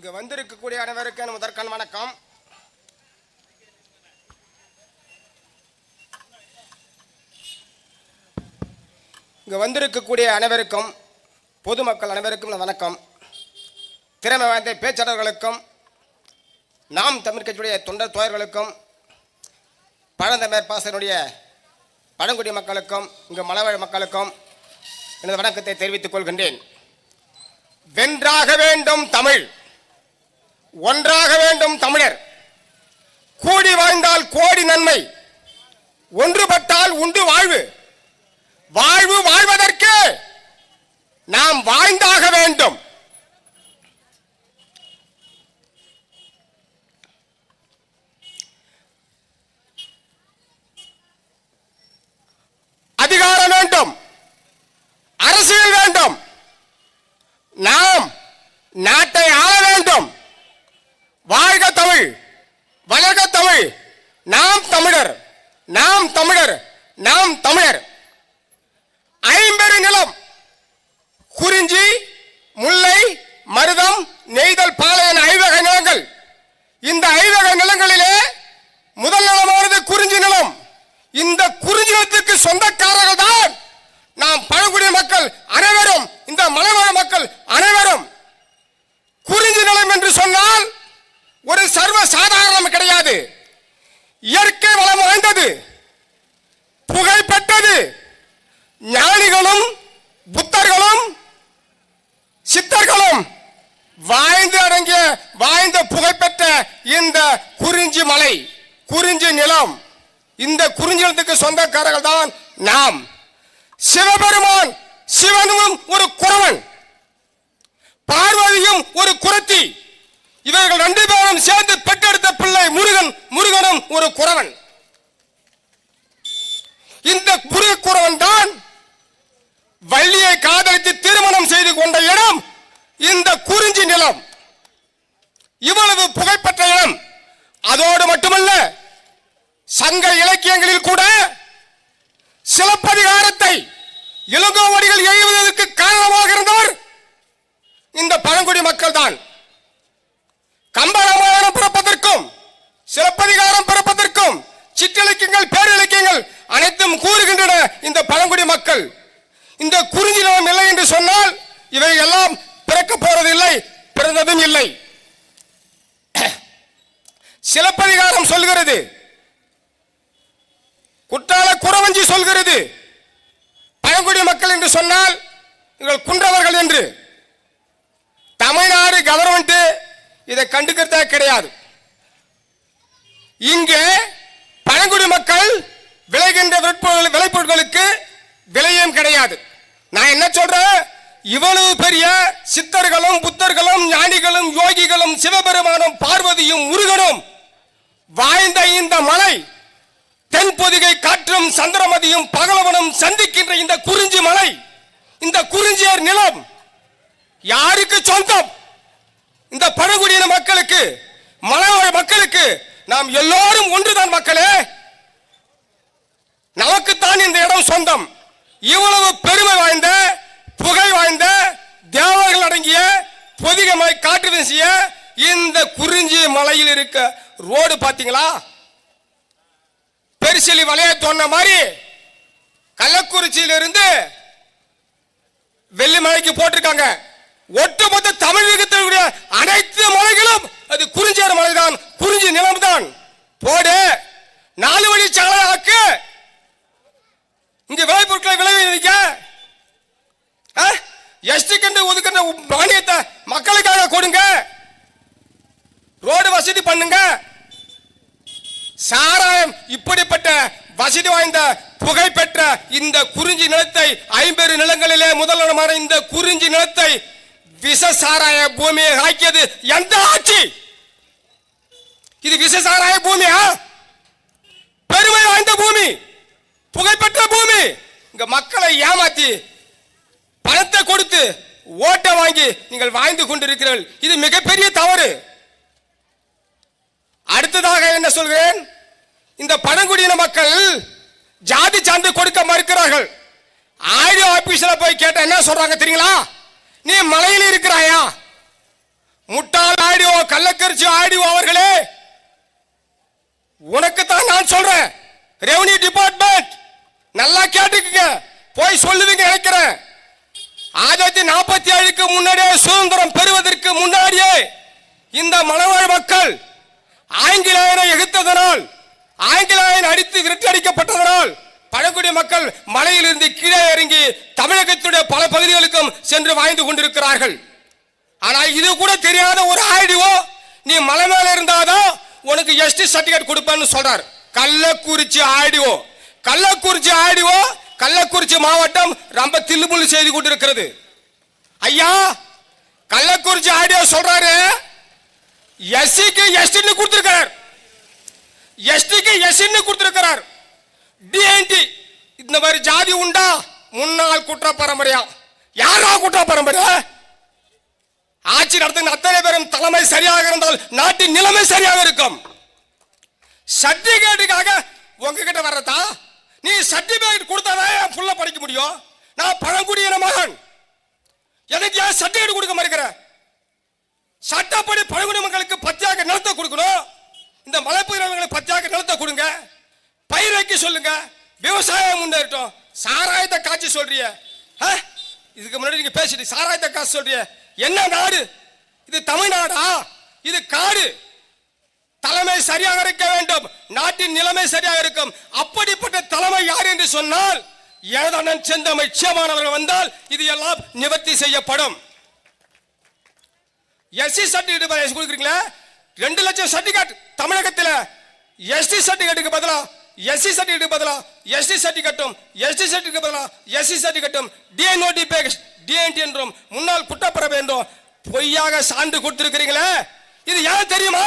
இங்கு வந்திருக்கக்கூடிய அனைவருக்கு என் முதற்கண் வணக்கம். இங்கு வந்திருக்கக்கூடிய அனைவருக்கும் பொதுமக்கள் அனைவருக்கும் வணக்கம். திறமை வாய்ந்த பேச்சாளர்களுக்கும் நாம் தமிழ் கட்சியுடைய தொண்டர் தோழர்களுக்கும் பழந்தமிழர் பாசனுடைய பழங்குடி மக்களுக்கும் இங்கு மலவாழ் மக்களுக்கும் எனது வணக்கத்தை தெரிவித்துக் கொள்கின்றேன். வென்றாக வேண்டும் தமிழ். ஒன்றாக வேண்டும் தமிழர். கூடி வாழ்ந்தால் கோடி நன்மை. ஒன்றுபட்டால் உண்டு வாழ்வு. வாழ்வு வாழ்வதற்கு நாம் வாழ்ந்தாக வேண்டும் அதிகாரம் வேண்டும் அரசியல் வேண்டும் நாம் நாட்டை ஆள வேண்டும் வாழ்க தமிழ் வளர்க தமிழ் நாம் தமிழர் நாம் தமிழர் நாம் தமிழர். ஐம்பெரு நிலம் குறிஞ்சி முல்லை மருதம் நெய்தல் பாளையன் ஐவக நிலங்கள். இந்த ஐவக நிலங்களிலே முதல் நிலமானது குறிஞ்சி நிலம். இந்த குறிஞ்சி நிலத்துக்கு சொந்தக்காரர்கள் தான் நாம் பழங்குடி மக்கள் அனைவரும் இந்த மலைவாழ் மக்கள் அனைவரும் குறிஞ்சி நிலம் என்று சொன்னால் ஒரு சர்வ சாதாரணம் கிடையாது இயற்கை வளம் வாய்ந்தது புகழ்பெற்றது ஞானிகளும் புத்தர்களும் சித்தர்களும் வாழ்ந்து அடங்கிய வாழ்ந்த புகைப்பெற்ற இந்த குறிஞ்சி மலை குறிஞ்சி நிலம் இந்த குறிஞ்சி நிலத்துக்கு சொந்தக்காரர்கள் தான் நாம். சிவபெருமான் சிவனும் ஒரு குறவன் பார்வதியும் ஒரு குரத்தி. இவர்கள் ரெண்டு பேரும் சேர்ந்து பெற்றெடுத்த பிள்ளை முருகன் முருகனும் ஒரு குறவன் இந்த குறவன் தான் வள்ளியை காதலித்து திருமணம் செய்து கொண்ட இடம் இந்த குறிஞ்சி நிலம். இவ்வளவு புகைப்பெற்ற இடம். அதோடு மட்டுமல்ல சங்க இலக்கியங்களில் கூட சிலப்பதிகாரத்தை இளங்கோவடிகள் எழுவதற்கு காரணமாக இருந்தவர் இந்த பழங்குடி மக்கள் தான் கம்பராமாயணம் பிறப்பதற்கும் சிலப்பதிகாரம் பிறப்பதற்கும் சிற்றிலக்கியங்கள் பேரிலக்கியங்கள் அனைத்தும் கூறுகின்றன இந்த பழங்குடி மக்கள். இந்த குறிஞ்சி நிலம் இல்லை என்று சொன்னால் இவை எல்லாம் பிறக்க போறதில்லை பிறந்ததும் இல்லை. சிலப்பதிகாரம் சொல்கிறது. குற்றால குறவஞ்சி சொல்கிறது. பழங்குடி மக்கள் என்று சொன்னால் இவர்கள் குன்றவர்கள் என்று. தமிழ்நாடு கவர்மெண்ட் இதை கண்டுக்கிறதா கிடையாது. இங்கே பழங்குடி மக்கள் விளைகின்ற விளைபொருட்களுக்கு விலையும் கிடையாது. நான் என்ன சொல்றேன்? இவ்வளவு பெரிய சித்தர்களும் புத்தர்களும் ஞானிகளும் யோகிகளும் சிவபெருமானும் பார்வதியும் முருகனும் வாய்ந்த இந்த மலை தென்பொதிகை காற்றும் சந்திரமதியும் பகலவனும் சந்திக்கின்ற இந்த குறிஞ்சி மலை இந்த குறிஞ்சியர் நிலம் யாருக்கு சொந்தம்? இந்த பழங்குடியின மக்களுக்கு மலைவாழ் மக்களுக்கு நாம் எல்லோரும் ஒன்றுதான் மக்களே. நமக்குத்தான் இந்த இடம் சொந்தம். இவ்வளவு பெருமை வாய்ந்த புகை வாய்ந்த தேவர்கள் அடங்கிய பொதிகமாய் காற்று வீசிய இந்த குறிஞ்சி மலையில் இருக்க ரோடு பாத்தீங்களா? பெருசலி வலைய சொன்ன மாதிரி கள்ளக்குறிச்சியிலிருந்து வெள்ளிமலைக்கு போட்டிருக்காங்க. ஒட்டுமொத்த தமிழகத்தினுடைய அனைத்து மலைகளும் அது குறிஞ்சியார் மலைதான் குறிஞ்சி நிலம் தான் நாலு வழி சாலை ஆக்கு இங்க விளைபொருட்களை விளைவிக்க எஸ்டி கண்டு ஒதுக்கின்ற மானியத்தை மக்களுக்காக கொடுங்க ரோடு வசதி பண்ணுங்க. சாராயம் இப்படிப்பட்ட வசதி வாய்ந்த புகைப்பெற்ற இந்த குறிஞ்சி நிலத்தை ஐம்பது நிலங்களிலே முதலிடமான இந்த குறிஞ்சி நிலத்தை விஷ சாராய பூமியை ஆக்கியது எந்த ஆட்சி? இது விஷ சாராய பூமியா? பெருமை வாய்ந்த பூமி புகைப்பெற்ற பூமி. இங்க மக்களை ஏமாத்தி பணத்தை கொடுத்து ஓட்டை வாங்கி நீங்கள் வாழ்ந்து கொண்டிருக்கிறீர்கள். இது மிகப்பெரிய தவறு. அடுத்ததாக என்ன சொல்கிறேன்? இந்த பழங்குடியின மக்கள் ஜாதி சான்று கொடுக்க மறுக்கிறார்கள். ஆயிரம் ஆபீஸில் போய் கேட்ட என்ன சொல்றாங்க தெரியுங்களா? நீ மலையில் இருக்கிறாயா? முட்டாள் ஆடியோ கள்ளக்கரிச்சி ஆடியோ அவர்களே. உனக்கு தான் நான் சொல்றேன். ரெவன்யூ டிபார்ட்மெண்ட் நல்லா கேட்டுக்குங்க. போய் சொல்லுவீங்க நினைக்கிறேன். ஆயிரத்தி நாற்பத்தி ஏழுக்கு முன்னாடியே சுதந்திரம் பெறுவதற்கு முன்னாடியே இந்த மலைவாழ் மக்கள் ஆங்கிலேயரை எதிர்த்ததனால் ஆங்கிலேயன் அடித்து விரட்டடிக்கப்பட்டதனால் பழங்குடி மக்கள் மலையிலிருந்து கீழே இறங்கி தமிழகத்துடைய பல பகுதிகளுக்கும் சென்று வாழ்ந்து கொண்டிருக்கிறார்கள். ஆனால் இது கூட தெரியாத ஒரு ஆடிவோ நீ மலை மேல இருந்தாதான் உனக்கு எஸ்டி சர்டிபிகேட் கொடுப்பேன்னு சொல்றார். கள்ளக்குறிச்சி ஆயிடுவோ கள்ளக்குறிச்சி ஆடிவோ கள்ளக்குறிச்சி மாவட்டம் ரொம்ப தில்லுமுள்ளு செய்து கொண்டிருக்கிறது. ஐயா கள்ளக்குறிச்சி ஆடியோ சொல்றாரு. எஸ்சிக்கு எஸ்டின்னு கொடுத்துருக்கிறார். எஸ்டிக்கு எஸ்சின்னு கொடுத்துருக்கிறார். டிஎன்டி இந்த மாதிரி ஜாதி உண்டா? முன்னாள் குற்ற பரம்பரையா யாரா குற்ற பரம்பரை ஆட்சி நடத்துகிற அத்தனை பேரும் தலைமை சரியாக இருந்தால் நாட்டின் நிலைமை சரியாக இருக்கும். சர்டிபிகேட்டுக்காக உங்ககிட்ட வர்றதா? நீ சர்டிபிகேட் கொடுத்தாதான் என் புள்ள படிக்க முடியும்? நான் பழங்குடியின மகன். எனக்கு ஏன் சர்டிபிகேட் கொடுக்க மறுக்கிற? சட்டப்படி பழங்குடி மக்களுக்கு பத்தியாக நிலத்தை கொடுக்கணும். இந்த மலைப்பகுதிகளுக்கு பத்தியாக நிலத்தை கொடுங்க. பயிர் வைக்க சொல்லுங்க. விவசாயம் முன்னேறட்டும். சாராயத்தை காட்சி சொல்றிய. ஆ? இதுக்கு முன்னாடி நீங்க பேசிட்டு சாராயத்தை காசு சொல்றிய. என்ன நாடு? இது தமிழ்நாடா? இது காடு. தலைமை சரியாக இருக்க வேண்டும். நாட்டின் நிலைமை சரியாக இருக்கும். அப்படிப்பட்ட தலைமை யார் என்று சொன்னால் ஏதனன் செந்தமை நிச்சயமானவர்கள் வந்தால் இது எல்லாம் நிவர்த்தி செய்யப்படும். எஸ்சி சர்டிஃபிகேட் கொடுக்குறீங்களா? ரெண்டு லட்சம் சர்டிஃபிகேட் தமிழகத்தில் எஸ்டி சர்டிஃபிகேட்டுக்கு பதிலாக எஸ்சி சர்டிஃபிகேட்டுக்கு பதிலாக எஸ்டி சர்டிஃபிகேட்டும் எஸ்டி சர்டிஃபிகேட் பதிலாக எஸ்சி சர்டிஃபிகேட்டும் டிஎன்ஓடி பேக்ஸ் டிஎன்டி என்றும் முன்னாள் குற்றப்பரவு என்றும் பொய்யாக சான்று கொடுத்திருக்கிறீங்களே? இது ஏன் தெரியுமா?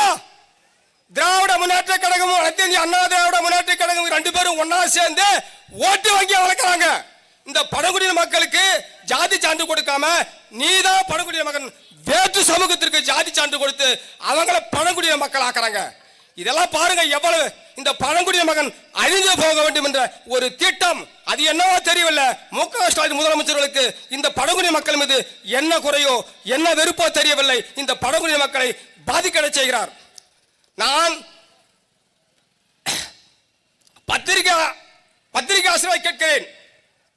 திராவிட முன்னேற்ற கழகமும் அத்தியந்திய அண்ணா திராவிட முன்னேற்ற கழகம் ரெண்டு பேரும் ஒன்னா சேர்ந்து ஓட்டு வங்கி வளர்க்குறாங்க. இந்த பழங்குடியின மக்களுக்கு ஜாதி சான்று கொடுக்காம நீதான் பழங்குடியின மகன் வேற்று சமூகத்திற்கு ஜாதி சான்று கொடுத்து அவங்கள பழங்குடியின மக்கள் ஆக்குறாங்க. இதெல்லாம் பாருங்க எவ்வளவு இந்த பழங்குடியின மகன் அழிந்து போக வேண்டும் என்ற ஒரு திட்டம். அது என்னவோ தெரியவில்லை. மு க ஸ்டாலின் முதலமைச்சர்களுக்கு இந்த பழங்குடியின மக்கள் மீது என்ன குறையோ என்ன வெறுப்போ தெரியவில்லை. இந்த பழங்குடியின மக்களை பாதிக்கடை செய்கிறார். நான் பத்திரிகா பத்திரிகை ஆசிரியர் கேட்கிறேன்.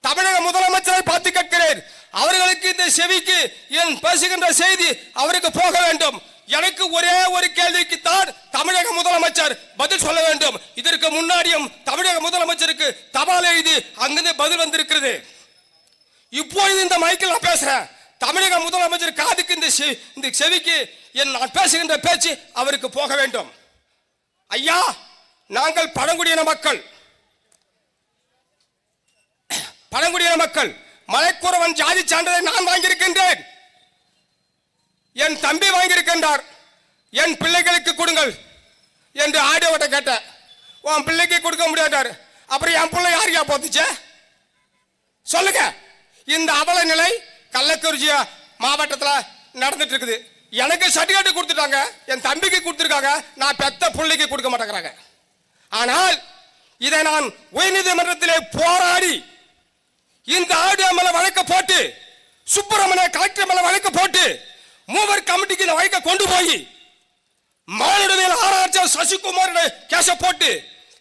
தமிழக முதலமைச்சரை பார்த்து கேட்கிறேன். அவர்களுக்கு இந்த செவிக்கு என் பேசுகின்ற செய்தி அவருக்கு போக வேண்டும். எனக்கு ஒரே ஒரு கேள்விக்கு தான் தமிழக முதலமைச்சர் பதில் சொல்ல வேண்டும். இதற்கு முன்னாடியும் தமிழக முதலமைச்சருக்கு தபால் எழுதி அங்கிருந்து பதில் வந்திருக்கிறது. இப்பொழுது இந்த மைக்கில் நான் பேசுறேன். தமிழக முதலமைச்சர் காதுக்கு இந்த இந்த செவிக்கு என் நான் பேசுகின்ற பேச்சு அவருக்கு போக வேண்டும். ஐயா நாங்கள் பழங்குடியின மக்கள். பழங்குடியின மக்கள் மலைக்குறவன் ஜாதி சான்றிதழை நான் வாங்கியிருக்கின்றேன். என் தம்பி வாங்கியிருக்கின்றார். என் பிள்ளைகளுக்கு கொடுங்கள் என்று ஆடியோட்ட கேட்டேன். உன் பிள்ளைக்கு கொடுக்க முடியாதார் அப்புறம் என் பிள்ளை யாருக்கா போத்துச்சே? சொல்லுங்க. இந்த அவல நிலை கள்ளக்குறிச்சி மாவட்டத்தில் நடந்துட்டு இருக்குது எனக்கு சர்டிஃபிகேட் கொடுத்துட்டாங்க. என் தம்பிக்கு கொடுத்துருக்காங்க. நான் பெத்த பிள்ளைக்கு கொடுக்க மாட்டேங்கிறாங்க. ஆனால் இதை நான் உயர்நீதிமன்றத்திலே போராடி இந்த ஆடியோ மேல வழக்க போட்டு சுப்பிரமணிய கலெக்டர் மேல வழக்க போட்டு மூவர் கமிட்டிக்கு இந்த வழக்க கொண்டு போய் மாநிலவியல் ஆராய்ச்சி சசிகுமார் கேச போட்டு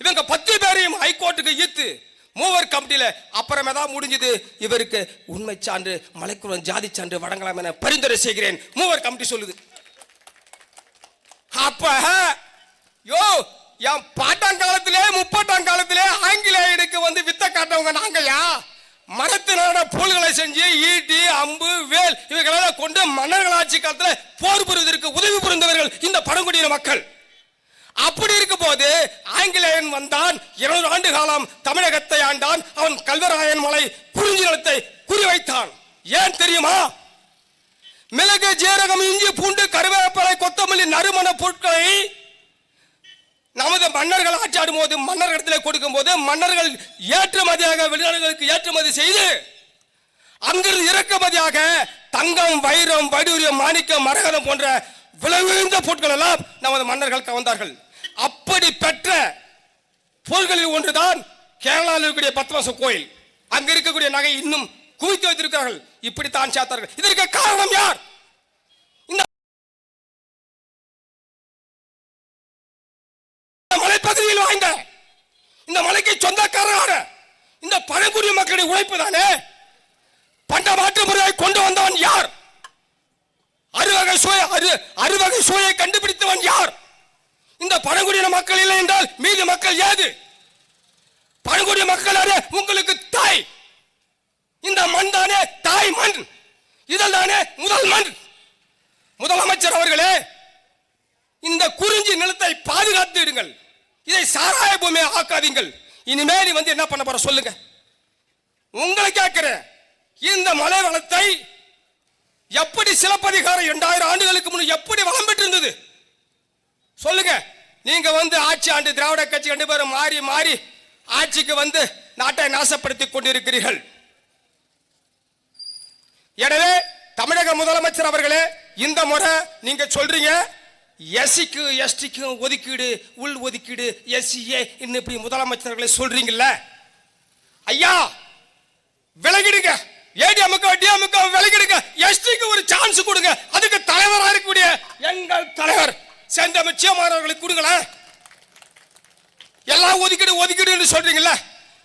இவங்க பத்து பேரையும் ஹைகோர்ட்டுக்கு ஈத்து மூவர் கமிட்டியில அப்புறமே தான் முடிஞ்சது. இவருக்கு உண்மை சான்று மலைக்குளம் ஜாதி சான்று வழங்கலாம் என பரிந்துரை செய்கிறேன். மூவர் கமிட்டி சொல்லுது. அப்ப யோ என் பாட்டாங்காலத்திலே முப்பாட்டாங்காலத்திலே ஆங்கிலேயருக்கு வந்து வித்த காட்டவங்க நாங்கயா? மரத்தினான பொருள்களை செஞ்சு ஈட்டி அம்பு வேல் இவைகளெல்லாம் கொண்டு மன்னர்கள் ஆட்சி காலத்தில் போர் புரிவதற்கு உதவி புரிந்தவர்கள் இந்த பழங்குடியின மக்கள். அப்படி இருக்கும் போது ஆங்கிலேயன் வந்தான் இருநூறு ஆண்டு காலம் தமிழகத்தை ஆண்டான் அவன் கல்வராயன் மலை குறிஞ்சி நிலத்தை குறிவைத்தான். ஏன் தெரியுமா? மிளகு ஜீரகம் இஞ்சி பூண்டு கருவேப்பிலை கொத்தமல்லி நறுமண பொருட்களை நமது மன்னர்கள் ஆற்றாடும் போது மன்னர்களிடத்தில் கொடுக்கும் போது மன்னர்கள் ஏற்றுமதியாக வெளிநாடுகளுக்கு ஏற்றுமதி செய்து அங்கிருந்து இறக்குமதியாக தங்கம் வைரம் வடூரியம் மாணிக்கம் மரகதம் போன்ற விலையுயர்ந்த பொருட்கள் எல்லாம் நமது மன்னர்கள் கவர்ந்தார்கள். அப்படி பெற்ற பொருள்களில் ஒன்றுதான் கேரளாவில் இருக்கக்கூடிய பத்மச கோயில். அங்க இருக்கக்கூடிய நகை இன்னும் குவித்து வைத்திருக்கிறார்கள். இப்படித்தான் சேர்த்தார்கள் இதற்கு காரணம் யார்? மலைப்பகுதியில் வாய்ந்த இந்த மலைக்கு சொந்தக்காரரான இந்த பழங்குடி மக்களுடைய உழைப்பு தானே? பண்ட மாற்று முறையை கொண்டு வந்தவன் யார்? அறுவகை சுவை அரு அறுவகை சுவையை கண்டுபிடித்தவன் யார்? இந்த பழங்குடியின மக்கள் இல்லை என்றால் மீதி மக்கள் ஏது? பழங்குடி மக்கள் அரே உங்களுக்கு தாய். இந்த மண் தானே தாய் மண். இதில் தானே முதல் மண். முதலமைச்சர் அவர்களே இந்த குறிஞ்சி நிலத்தை பாதுகாத்து பாதுகாத்திடுங்கள் இதை சாராய பூமியை ஆக்காதீங்கள். இனிமே நீ வந்து என்ன பண்ண போற சொல்லுங்க. உங்களை கேட்கிறேன். இந்த மலை வளத்தை எப்படி சிலப்பதிகாரம் இரண்டாயிரம் ஆண்டுகளுக்கு முன் எப்படி வளம் பெற்றிருந்தது? சொல்லுங்க. நீங்க வந்து ஆட்சி ஆண்டு திராவிட கட்சி ரெண்டு பேரும் மாறி மாறி ஆட்சிக்கு வந்து நாட்டை நாசப்படுத்திக் கொண்டிருக்கிறீர்கள். எனவே தமிழக முதலமைச்சர் அவர்களே இந்த முறை நீங்க சொல்றீங்க எஸ்சிக்கு எஸ்டிக்கும் ஒதுக்கீடு உள் ஒதுக்கீடு எஸ்சிஏ இன்னும் இப்படி முதலமைச்சர்களை சொல்றீங்கல்ல? ஐயா விலகிடுங்க. ஏடிஎம்க்கு டிஎம்க்கு விலகிடுங்க. எஸ்டிக்கு ஒரு சான்ஸ் கொடுங்க. அதுக்கு தலைவராக இருக்கக்கூடிய எங்கள் தலைவர் செந்தமிச்சியமானவர்களுக்கு கொடுங்களேன். எல்லாம் ஒதுக்கீடு ஒதுக்கீடுன்னு சொல்றீங்களே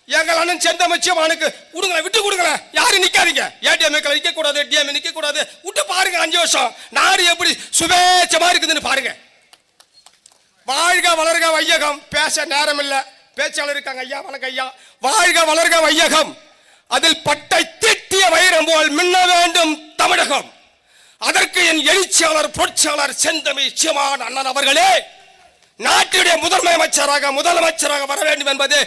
எங்கள் அண்ணன் செந்தமிச்சியமானுக்கு கொடுங்களேன் விட்டு கொடுங்க யாரும் நிக்காதீங்க. ஏடிஎம்க்கு நிக்க கூடாது டிஎம் நிக்க கூடாது. விட்டு பாருங்க அஞ்சு வருஷம். நாடு எப்படி சுபேச்சமா இருக்குதுன்னு பாருங்க. வாழ்க வளர்க வையகம். பேச நேரம் இல்லை பேச்சாளர் இருக்காங்க. ஐயா வணக்கம் ஐயா. வாழ்க வளர்க வையகம். அதில் பட்டை திட்டிய வைரம் போல் மின்ன வேண்டும் தமிழகம். அதற்கு என் எழுச்சியாளர் பொற்சாளர் செந்தமி சிவான் அண்ணன் அவர்களே நாட்டுடைய முதன்மை அமைச்சராக முதலமைச்சராக வர வேண்டும் என்பது